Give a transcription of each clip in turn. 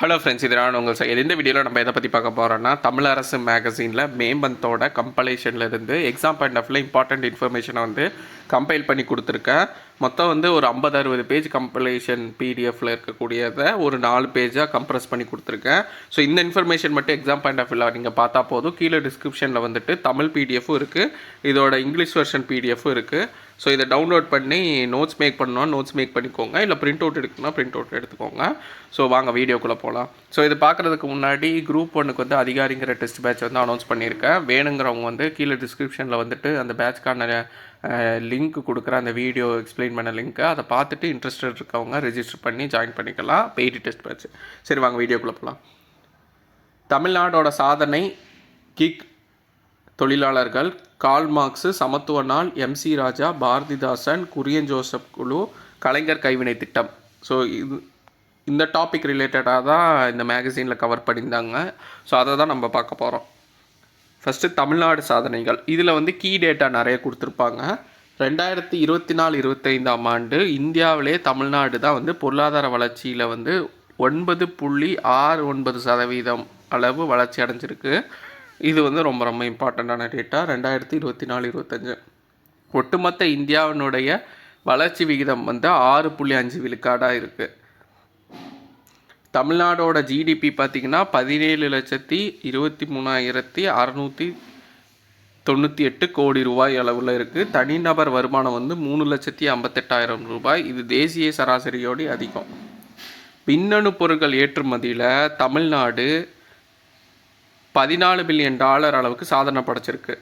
Hello friends இது நான் உங்கள் சார் இந்த வீடியோவில் நம்ம எதை பற்றி பார்க்க போகிறோன்னா தமிழ் அரசு மேகசீனில் மேம்பந்தோட கம்பலேஷன்லேருந்து எக்ஸாம் பாயிண்ட் ஆஃப்ல இம்பார்ட்டன்ட் இன்ஃபர்மேஷனை வந்து கம்பைல் பண்ணி கொடுத்துருக்கேன். மொத்தம் வந்து ஒரு ஐம்பது அறுபது பேஜ் கம்பலேஷன் பிடிஎஃப்ல இருக்கக்கூடியதை ஒரு நாலு பேஜாக கம்ப்ரஸ் பண்ணி கொடுத்துருக்கேன். ஸோ இந்த இன்ஃபர்மேஷன் மட்டும் எக்ஸாம் பாயிண்ட் ஆஃப் வியூவில் நீங்கள் பார்த்தா போதும். கீழே டிஸ்கிரிப்ஷனில் வந்துட்டு தமிழ் பிடிஎஃப்பும் இருக்குது இதோட இங்கிலீஷ் வெர்ஷன் பிடிஎஃப்பும் இருக்குது ஸோ இதை டவுன்லோட் பண்ணி நோட்ஸ் மேக் பண்ணணும் நோட்ஸ் மேக் பண்ணிக்கோங்க. இல்லை பிரிண்ட் அவுட் எடுக்கணும்னா பிரிண்ட் அவுட் எடுத்துக்கோங்க. ஸோ வாங்க வீடியோக்குள்ளே போகலாம் ஸோ இது பார்க்குறதுக்கு முன்னாடி குரூப் ஒன்றுக்கு வந்து அதிகாரிங்கிற டெஸ்ட் பேட்ச் வந்து அனௌன்ஸ் பண்ணியிருக்கேன். வேணுங்கிறவங்க வந்து கீழே டிஸ்கிரிப்ஷனில் வந்துட்டு அந்த பேட்ச்க்கான லிங்க் கொடுக்குற அந்த வீடியோ எக்ஸ்பிளைன் பண்ண லிங்க்கை அதை பார்த்துட்டு இன்ட்ரெஸ்டட் இருக்கவங்க ரெஜிஸ்டர் பண்ணி ஜாயின் பண்ணிக்கலாம். பெய்டு டெஸ்ட் பேட்ச் சரி வாங்க வீடியோக்குள்ளே போகலாம் தமிழ்நாடோட சாதனை கிக் தொழிலாளர்கள் கால் மார்க்ஸு சமத்துவ நாள் எம்சி ராஜா பாரதிதாசன் குரியன் ஜோசப் குழு கலைஞர் கைவினை திட்டம். ஸோ இது இந்த டாபிக் ரிலேட்டடாக தான் இந்த மேகசீனில் கவர் பண்ணியிருந்தாங்க. ஸோ அதை தான் நம்ம பார்க்க போகிறோம் ஃபஸ்ட்டு தமிழ்நாடு சாதனைகள். இதில் வந்து கீ டேட்டா நிறைய கொடுத்துருப்பாங்க. ரெண்டாயிரத்தி இருபத்தி நாலு இருபத்தைந்தாம் ஆண்டு இந்தியாவிலே தமிழ்நாடு தான் வந்து பொருளாதார வளர்ச்சியில் வந்து ஒன்பது புள்ளி ஆறு ஒன்பது சதவீதம் அளவு வளர்ச்சி அடைஞ்சிருக்கு. இது வந்து ரொம்ப ரொம்ப இம்பார்ட்டண்ட்டான டேட்டா ரெண்டாயிரத்தி இருபத்தி நாலு இருபத்தஞ்சு. ஒட்டுமொத்த இந்தியாவினுடைய வளர்ச்சி விகிதம் வந்து ஆறு புள்ளி அஞ்சு விழுக்காடாக இருக்குது தமிழ்நாடோட ஜிடிபி பார்த்திங்கன்னா பதினேழு லட்சத்தி இருபத்தி மூணாயிரத்தி அறநூற்றி தொண்ணூற்றி எட்டு கோடி ரூபாய் அளவில் இருக்குது தனிநபர் வருமானம் வந்து மூணு லட்சத்தி ஐம்பத்தெட்டாயிரம் ரூபாய். இது தேசிய சராசரியோடு அதிகம். மின்னணு பொருட்கள் ஏற்றுமதியில் தமிழ்நாடு பதினாலு பில்லியன் டாலர் அளவுக்கு சாதனை படைச்சிருக்கு.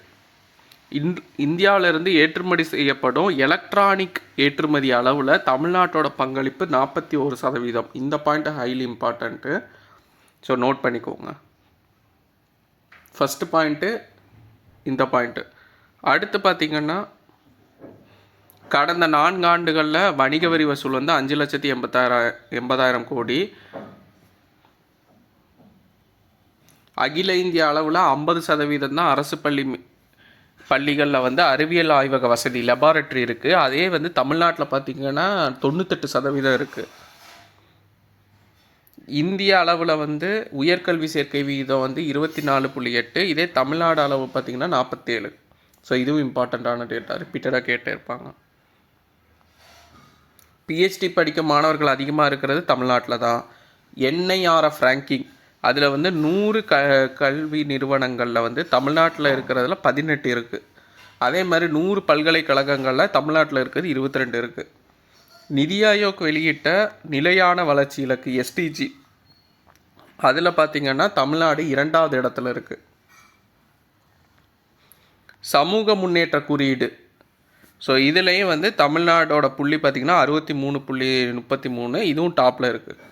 இந் இந்தியாவிலிருந்து ஏற்றுமதி செய்யப்படும் எலக்ட்ரானிக் ஏற்றுமதி அளவில் தமிழ்நாட்டோட பங்களிப்பு நாற்பத்தி ஒரு சதவீதம். இந்த point highly important so note பண்ணிக்கோங்க. ஃபஸ்ட்டு பாயிண்ட்டு இந்த பாயிண்ட்டு அடுத்து பார்த்திங்கன்னா கடந்த நான்கு ஆண்டுகளில் வணிக வரி வசூல் வந்து அஞ்சு லட்சத்தி எண்பத்தாயிரம் எண்பதாயிரம் கோடி. அகில இந்திய அளவில் ஐம்பது சதவீதம் தான் அரசு பள்ளி பள்ளிகளில் வந்து அறிவியல் ஆய்வக வசதி லெபார்ட்ரி இருக்குது அதே வந்து தமிழ்நாட்டில் பார்த்திங்கன்னா தொண்ணூத்தெட்டு சதவீதம் இருக்குது இந்திய அளவில் வந்து உயர்கல்வி சேர்க்கை விகிதம் வந்து இருபத்தி நாலு புள்ளி எட்டு இதே தமிழ்நாடு அளவு பார்த்திங்கன்னா நாற்பத்தேழு ஸோ இதுவும் இம்பார்ட்டண்ட்டான டேட்டா ரிப்பீட்டடாக கேட்டே இருப்பாங்க பிஹெச்டி படிக்க மாணவர்கள் அதிகமாக இருக்கிறது தமிழ்நாட்டில் தான் என்ஐஆர்எஃப் ரேங்கிங் அதில் வந்து நூறு க கல்வி நிறுவனங்களில் வந்து தமிழ்நாட்டில் இருக்கிறதுல பதினெட்டு இருக்குது அதே மாதிரி நூறு பல்கலைக்கழகங்களில் தமிழ்நாட்டில் இருக்கிறது இருபத்தி ரெண்டு இருக்குது நிதி ஆயோக் வெளியிட்ட நிலையான வளர்ச்சி இலக்கு எஸ்டிஜி அதில் பார்த்திங்கன்னா தமிழ்நாடு இரண்டாவது இடத்துல இருக்குது சமூக முன்னேற்ற குறியீடு. ஸோ இதுலேயும் வந்து தமிழ்நாடோட புள்ளி பார்த்திங்கன்னா அறுபத்தி மூணு புள்ளி முப்பத்தி மூணு இதுவும் டாப்பில் இருக்குது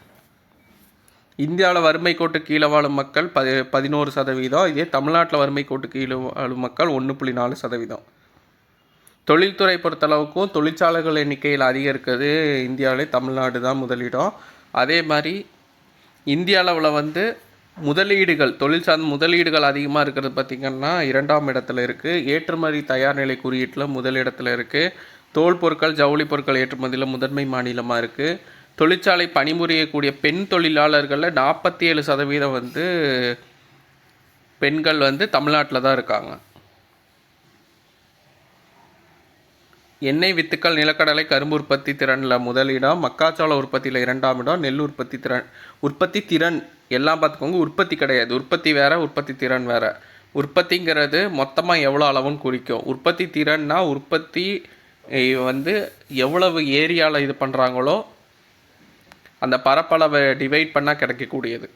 இந்தியாவில் வறுமை கோட்டு கீழே வாழும் மக்கள் பதி பதினோரு சதவீதம். இதே தமிழ்நாட்டில் வறுமை கோட்டு கீழே வாழும் மக்கள் ஒன்று புள்ளி நாலு சதவீதம். தொழில்துறை பொறுத்தளவுக்கும் தொழிற்சாலைகள் எண்ணிக்கையில் அதிகரிக்கிறது இந்தியாவிலே. தமிழ்நாடு தான் முதலிடம். அதே மாதிரி இந்திய அளவில் வந்து முதலீடுகள் தொழில் சார்ந்த முதலீடுகள் அதிகமாக இருக்கிறது பார்த்திங்கன்னா இரண்டாம் இடத்துல இருக்குது ஏற்றுமதி தயார் நிலை குறியீட்டில் முதலிடத்தில் இருக்குது தோல் பொருட்கள் ஜவுளி பொருட்கள் ஏற்றுமதியில் முதன்மை மாநிலமாக இருக்குது தொழிற்சாலை பணிபுரியக்கூடிய பெண் தொழிலாளர்களில் நாற்பத்தி ஏழு சதவீதம் வந்து பெண்கள் வந்து தமிழ்நாட்டில் தான் இருக்காங்க. எண்ணெய் வித்துக்கள் நிலக்கடலை கரும்பு உற்பத்தி திறனில் முதலிடம் மக்காச்சோள உற்பத்தியில் இரண்டாம் இடம் நெல் உற்பத்தி திறன் உற்பத்தி திறன் எல்லாம் பார்த்துக்கோங்க உற்பத்தி கிடையாது. உற்பத்தி வேறு உற்பத்தி திறன் வேறு. உற்பத்திங்கிறது மொத்தமாக எவ்வளோ அளவுன்னு குறிக்கும். உற்பத்தி திறன்னா உற்பத்தி வந்து எவ்வளவு ஏரியாவில் இது பண்ணுறாங்களோ அந்த பரப்பளவை டிவைட் பண்ணால் கிடைக்கக்கூடியது.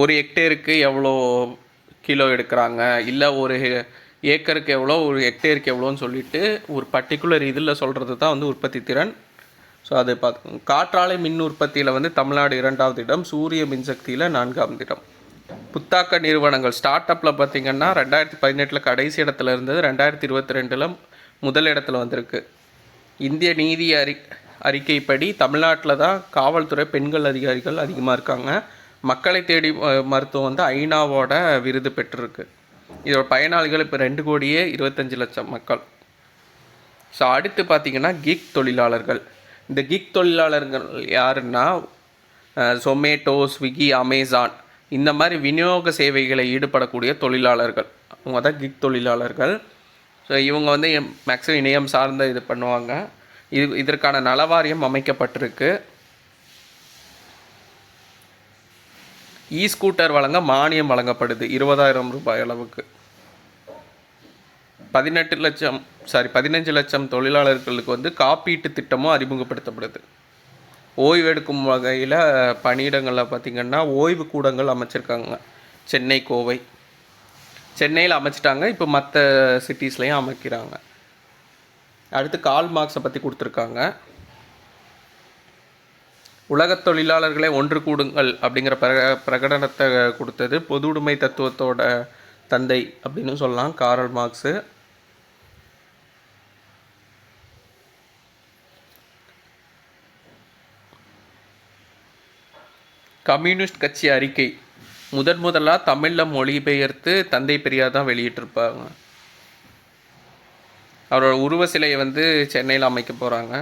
ஒரு ஹெக்டேருக்கு எவ்வளோ கிலோ எடுக்கிறாங்க? இல்லை ஒரு ஏக்கருக்கு எவ்வளோ ஒரு ஹெக்டேருக்கு எவ்வளோன்னு சொல்லிட்டு ஒரு பர்டிகுலர் இதில் சொல்கிறது தான் வந்து உற்பத்தி திறன். ஸோ அது பார்த்து காற்றாலை மின் உற்பத்தியில் வந்து தமிழ்நாடு இரண்டாவது இடம் சூரிய மின்சக்தியில் நான்காவது இடம். புத்தாக்க நிறுவனங்கள் ஸ்டார்ட் அப்பில் பார்த்திங்கன்னா ரெண்டாயிரத்தி பதினெட்டில் கடைசி இடத்துல இருந்தது ரெண்டாயிரத்தி இருபத்தி ரெண்டில் முதல் இடத்துல வந்திருக்கு. இந்திய நீதி அறி அறிக்கைப்படி தமிழ்நாட்டில் தான் காவல்துறை பெண்கள் அதிகாரிகள் அதிகமாக இருக்காங்க. மக்களை தேடி மருத்துவம் வந்து ஐநாவோட விருது பெற்றிருக்கு. இதோட பயனாளிகள் இப்போ ரெண்டு கோடியே இருபத்தஞ்சி லட்சம் மக்கள். ஸோ அடுத்து பார்த்திங்கன்னா கிக் தொழிலாளர்கள். இந்த கிக் தொழிலாளர்கள் யாருன்னா சொமேட்டோ ஸ்விக்கி அமேசான் இந்த மாதிரி விநியோக சேவைகளை ஈடுபடக்கூடிய தொழிலாளர்கள். அவங்க தான் கிக் தொழிலாளர்கள். ஸோ இவங்க வந்து மேக்ஸிமம் இணையம் சார்ந்த இது பண்ணுவாங்க. இது இதற்கான நலவாரியம் அமைக்கப்பட்டிருக்கு. இ ஸ்கூட்டர் வழங்க மானியம் வழங்கப்படுது இருபதாயிரம் ரூபாய் அளவுக்கு. பதினெட்டு லட்சம் சாரி பதினஞ்சு லட்சம் தொழிலாளர்களுக்கு வந்து காப்பீட்டு திட்டமும் அறிமுகப்படுத்தப்படுது. ஓய்வு எடுக்கும் வகையில் பணியிடங்களில் பார்த்திங்கன்னா ஓய்வு கூடங்கள் அமைச்சிருக்காங்க. சென்னை கோவை. சென்னையில் அமைச்சிட்டாங்க இப்போ மற்ற சிட்டிஸ்லேயும் அமைக்கிறாங்க. அடுத்து கால் மார்க்ஸை பற்றி கொடுத்துருக்காங்க. உலகத் தொழிலாளர்களை ஒன்று கூடுங்கள் அப்படிங்கிற பிர பிரகடனத்தை கொடுத்தது பொது உடைமை தத்துவத்தோட தந்தை அப்படின்னு சொல்லலாம். காரல் மார்க்ஸு. கம்யூனிஸ்ட் கட்சி அறிக்கை. முதன் முதலாக தமிழில் மொழிபெயர்த்து தந்தை பெரியார் தான் வெளியிட்டிருப்பாங்க. அவரோட உருவ சிலையை வந்து சென்னையில் அமைக்க போகிறாங்க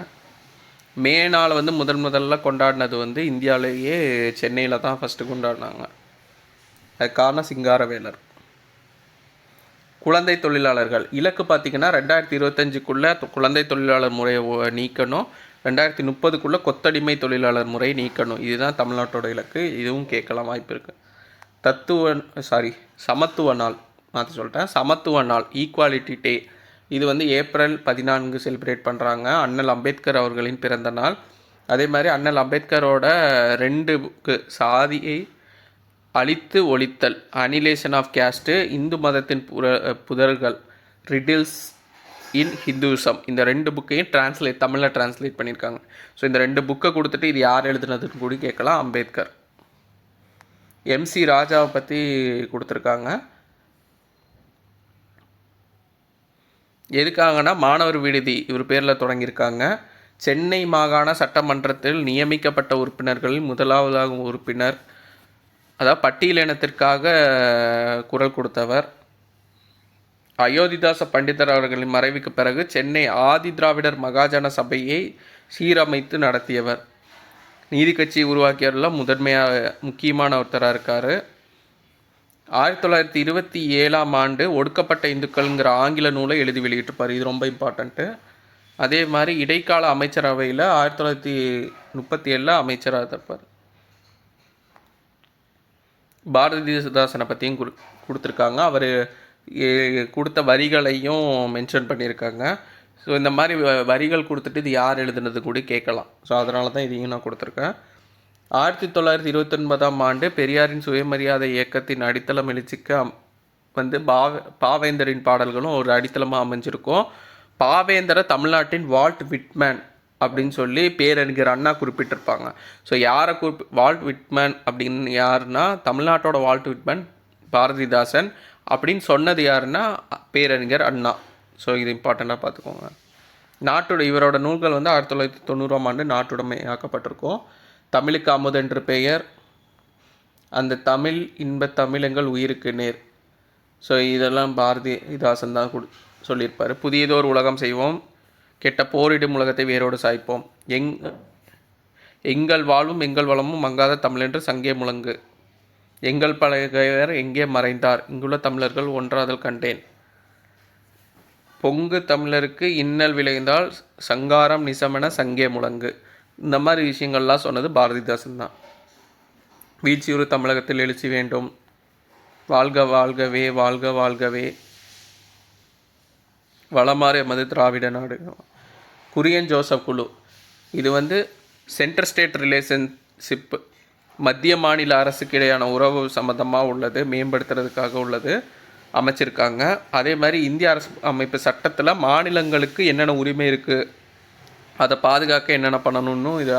மே நாள் வந்து முதன் முதல்ல கொண்டாடினது வந்து இந்தியாவிலேயே சென்னையில் தான் ஃபஸ்ட்டு கொண்டாடினாங்க. அது காரணம் சிங்காரவேலர். குழந்தை தொழிலாளர்கள். இலக்கு பார்த்திங்கன்னா ரெண்டாயிரத்தி இருபத்தஞ்சுக்குள்ளே குழந்தை தொழிலாளர் முறையை நீக்கணும். ரெண்டாயிரத்தி முப்பதுக்குள்ளே கொத்தடிமை தொழிலாளர் முறை நீக்கணும். இதுதான் தமிழ்நாட்டோட இலக்கு. இதுவும் கேட்கலாம் வாய்ப்பு இருக்குது தத்துவ சாரி சமத்துவ நாள். மாற்றி சொல்லிட்டேன் சமத்துவ நாள். ஈக்குவாலிட்டி டே இது வந்து ஏப்ரல் பதினான்கு செலிப்ரேட் பண்ணுறாங்க அண்ணல் அம்பேத்கர் அவர்களின் பிறந்த நாள். அதே மாதிரி அண்ணல் அம்பேத்கரோட ரெண்டு புக்கு சாதியை அழித்து ஒழித்தல் அனிலேஷன் ஆஃப் கேஸ்ட்டு இந்து மதத்தின் புற புதர்கள் ரிடில்ஸ் இன் ஹிந்துசம் இந்த ரெண்டு புக்கையும் டிரான்ஸ்லேட் தமிழில் டிரான்ஸ்லேட் பண்ணியிருக்காங்க. ஸோ இந்த ரெண்டு புக்கை கொடுத்துட்டு இது யார் எழுதுனதுன்னு கூட கேட்கலாம். அம்பேத்கர். எம்சி ராஜாவை பற்றி கொடுத்துருக்காங்க. எதுக்காகனா மாணவர் விடுதி இவர் பேரில் தொடங்கியிருக்காங்க. சென்னை மாகாண சட்டமன்றத்தில் நியமிக்கப்பட்ட உறுப்பினர்களில் முதலாவதாக உறுப்பினர் அதாவது பட்டியலினத்திற்காக குரல் கொடுத்தவர். அயோத்திதாச பண்டிதர் அவர்களின் மறைவுக்கு பிறகு சென்னை ஆதி திராவிடர் மகாஜன சபையை சீரமைத்து நடத்தியவர். நீதி கட்சி உருவாக்கியவரில் முதன்மையாக முக்கியமான ஒருத்தராக இருக்கார். ஆயிரத்தி தொள்ளாயிரத்தி இருபத்தி ஏழாம் ஆண்டு ஒடுக்கப்பட்ட இந்துக்கள்ங்கிற ஆங்கில நூலை எழுதி வெளியிட்டிருப்பார். இது ரொம்ப இம்பார்ட்டண்ட்டு அதே மாதிரி இடைக்கால அமைச்சரவையில் ஆயிரத்தி தொள்ளாயிரத்தி முப்பத்தி ஏழில் அமைச்சராக இருப்பார். பாரதிதாசனை பற்றியும் கொடு கொடுத்துருக்காங்க. அவர் கொடுத்த வரிகளையும் மென்ஷன் பண்ணியிருக்காங்க. ஸோ இந்த மாதிரி வ- வரிகள் கொடுத்துட்டு இது யார் எழுதுனது கூட கேட்கலாம். ஸோ அதனால தான் இதையும் நான் கொடுத்துருக்கேன். ஆயிரத்தி தொள்ளாயிரத்தி இருபத்தொன்பதாம் ஆண்டு பெரியாரின் சுயமரியாதை இயக்கத்தின் அடித்தளம் எழுச்சிக்கு வந்து பாவ பாவேந்தரின் பாடல்களும் ஒரு அடித்தளமாக அமைஞ்சிருக்கும். பாவேந்தரை தமிழ்நாட்டின் வால்ட் விட்மேன் அப்படின்னு சொல்லி பேரறிஞர் அண்ணா குறிப்பிட்டிருப்பாங்க. ஸோ யாரை குறிப்பி வால்ட் விட்மேன் அப்படின்னு யாருன்னா தமிழ்நாட்டோட வால்ட் விட்மேன் பாரதிதாசன் அப்படின்னு சொன்னது யாருன்னா பேரறிஞர் அண்ணா. ஸோ இது இம்பார்ட்டண்ட்டாக பார்த்துக்கோங்க. நாட்டோட இவரோட நூல்கள் வந்து ஆயிரத்தி தொள்ளாயிரத்தி தொண்ணூறாம் ஆண்டு நாட்டுடைமையாக்கப்பட்டிருக்கும். தமிழுக்கு அமுது என்று பெயர். அந்த தமிழ் இன்பத் தமிழங்கள் உயிருக்கு நேர். ஸோ இதெல்லாம் பாரதிதாசன் தான் கொடு சொல்லியிருப்பார். புதியதோர் உலகம் செய்வோம். கெட்ட போரிடும் உலகத்தை வேரோடு சாய்ப்போம். எங் எங்கள் வாழ்வும் எங்கள் வளமும் மங்காத தமிழென்று சங்கே முழங்கு. எங்கள் பழகையர் எங்கே மறைந்தார்? இங்குள்ள தமிழர்கள் ஒன்றாதல் கண்டேன். பொங்கு தமிழருக்கு இன்னல் விளைந்தால் சங்காரம் நிசமென சங்கே முழங்கு. இந்த மாதிரி விஷயங்கள்லாம் சொன்னது பாரதிதாசன் தான். வீழ்ச்சியுறு தமிழகத்தில் எழுச்சி வேண்டும். வாழ்க வாழ்கவே வாழ்க வாழ்கவே. வளமாறு எமது திராவிட நாடு. குரியன் ஜோசப் குழு. இது வந்து சென்ட்ரல் ஸ்டேட் ரிலேஷன்ஷிப் மத்திய மாநில அரசுக்கு இடையான உறவு சம்மந்தமாக உள்ளது மேம்படுத்துறதுக்காக உள்ளது அமைச்சிருக்காங்க. அதே மாதிரி இந்திய அரசு அமைப்பு சட்டத்தில் மாநிலங்களுக்கு என்னென்ன உரிமை இருக்குது அதை பாதுகாக்க என்னென்ன பண்ணணும்னு இதை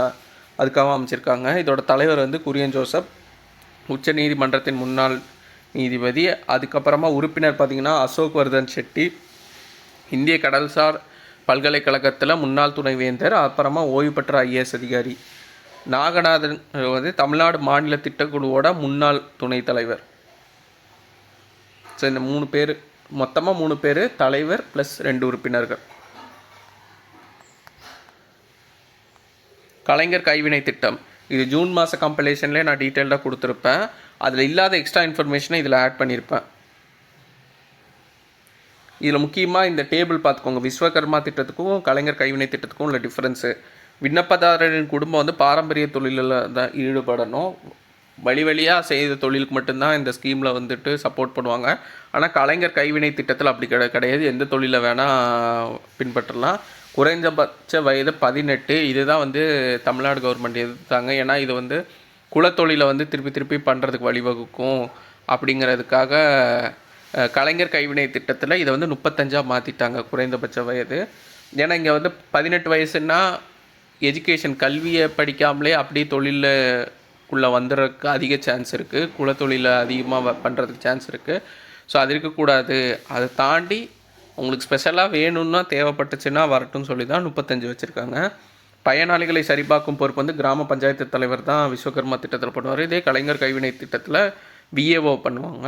அதுக்காக அமைச்சிருக்காங்க. இதோட தலைவர் வந்து குரியன் ஜோசப். உச்ச நீதிமன்றத்தின் முன்னாள் நீதிபதி. அதுக்கப்புறமா உறுப்பினர் பார்த்திங்கன்னா அசோக் வர்தன் செட்டி இந்திய கடல்சார் பல்கலைக்கழகத்தில் முன்னாள் துணைவேந்தர். அப்புறமா ஓய்வு பெற்ற ஐஏஎஸ் அதிகாரி. நாகநாதன் வந்து தமிழ்நாடு மாநில திட்டக்குழுவோட முன்னாள் துணைத் தலைவர். ஸோ இந்த மூணு பேர் மொத்தமாக மூணு பேர் தலைவர் ப்ளஸ் ரெண்டு உறுப்பினர்கள். கலைஞர் கைவினை திட்டம். இது ஜூன் மாத கம்பலேஷன்லேயே நான் டீட்டெயில்டாக கொடுத்துருப்பேன். அதில் இல்லாத எக்ஸ்ட்ரா இன்ஃபர்மேஷனை இதில் ஆட் பண்ணியிருப்பேன் இதில் முக்கியமாக இந்த டேபிள் பார்த்துக்கோங்க. விஸ்வகர்மா திட்டத்துக்கும் கலைஞர் கைவினை திட்டத்துக்கும் உள்ள டிஃப்ரென்ஸு விண்ணப்பதாரரின் குடும்பம் வந்து பாரம்பரிய தொழிலில் தான் ஈடுபடணும். வழி வழியாக செய்த தொழிலுக்கு மட்டும்தான் இந்த ஸ்கீமில் வந்துட்டு சப்போர்ட் பண்ணுவாங்க. ஆனால் கலைஞர் கைவினை திட்டத்தில் அப்படி கிடையாது. எந்த தொழிலை வேணால் பின்பற்றலாம். குறைந்தபட்ச வயது பதினெட்டு. இதுதான் வந்து தமிழ்நாடு கவர்மெண்ட் எதிர்த்தாங்க ஏன்னா இது வந்து குலத்தொழிலை வந்து திருப்பி திருப்பி பண்ணுறதுக்கு வழிவகுக்கும் அப்படிங்கிறதுக்காக கலைஞர் கைவினை திட்டத்தில் இதை வந்து முப்பத்தஞ்சாக மாற்றிட்டாங்க குறைந்தபட்ச வயது. ஏன்னா இங்கே வந்து பதினெட்டு வயசுன்னா எஜுகேஷன் கல்வியை படிக்காமலே அப்படியே தொழிலில் உள்ள வந்துடுறதுக்கு அதிக சான்ஸ் இருக்குது குலத்தொழிலை அதிகமாக பண்ணுறதுக்கு சான்ஸ் இருக்குது ஸோ அது இருக்கக்கூடாது. அதை தாண்டி உங்களுக்கு ஸ்பெஷலாக வேணும்னா தேவைப்பட்டுச்சுன்னா வரட்டும்னு சொல்லி தான் முப்பத்தஞ்சு வச்சுருக்காங்க. பயனாளிகளை சரிபார்க்கும் பொறுப்பு வந்து கிராம பஞ்சாயத்து தலைவர் தான் விஸ்வகர்மா திட்டத்தில் பண்ணுவார். இதே கலைஞர் கைவினை திட்டத்தில் விஏஓ பண்ணுவாங்க.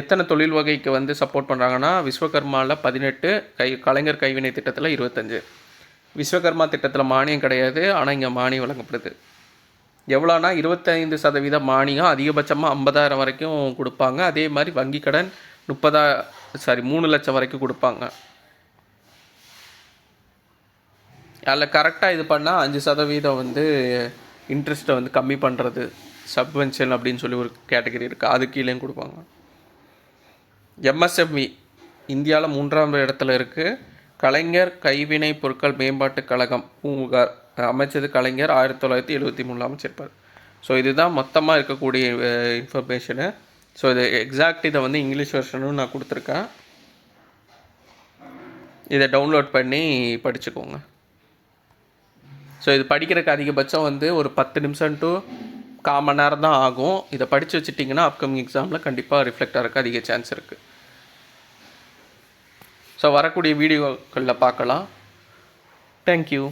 எத்தனை தொழில் வகைக்கு வந்து சப்போர்ட் பண்ணுறாங்கன்னா விஸ்வகர்மாவில் பதினெட்டு கை கலைஞர் கைவினை திட்டத்தில் இருபத்தஞ்சு. விஸ்வகர்மா திட்டத்தில் மானியம் கிடையாது ஆனால் இங்கே மானியம் வழங்கப்படுது. எவ்வளோனா இருபத்தைந்து சதவீத மானியம் அதிகபட்சமாக ஐம்பதாயிரம் வரைக்கும் கொடுப்பாங்க. அதே மாதிரி வங்கி கடன் முப்பதா சாரி மூணு லட்சம் வரைக்கும் கொடுப்பாங்க. அதில் கரெக்டாக இது பண்ணால் அஞ்சு சதவீதம் வந்து இன்ட்ரெஸ்ட்டை வந்து கம்மி பண்ணுறது சப்வென்ஷன் அப்படின்னு சொல்லி ஒரு கேட்டகரி இருக்குது அது கீழேயும் கொடுப்பாங்க. எம்எஸ்எம்இ இந்தியாவில் மூன்றாம் இடத்துல இருக்குது கலைஞர் கைவினை பொருட்கள் மேம்பாட்டுக் கழகம் பூங்கார் அமைச்சது கலைஞர் ஆயிரத்தி தொள்ளாயிரத்தி எழுபத்தி மூணில் அமைச்சிருப்பார். ஸோ இதுதான் மொத்தமாக இருக்கக்கூடிய இன்ஃபர்மேஷனு ஸோ இது எக்ஸாக்ட் இதை வந்து இங்கிலீஷ் வெர்ஷனும் நான் கொடுத்துருக்கேன். இதை டவுன்லோட் பண்ணி படிச்சுக்கோங்க. ஸோ இது படிக்கிறதுக்கு அதிகபட்சம் வந்து ஒரு பத்து நிமிஷம் டு கால் மணி நேரம் தான் ஆகும். இதை படித்து வச்சுட்டிங்கன்னா அப்கமிங் எக்ஸாமில் கண்டிப்பாக ரிஃப்ளெக்ட் ஆகிறதுக்கு அதிக சான்ஸ் இருக்குது ஸோ வரக்கூடிய வீடியோக்களில் பார்க்கலாம். தேங்க்யூ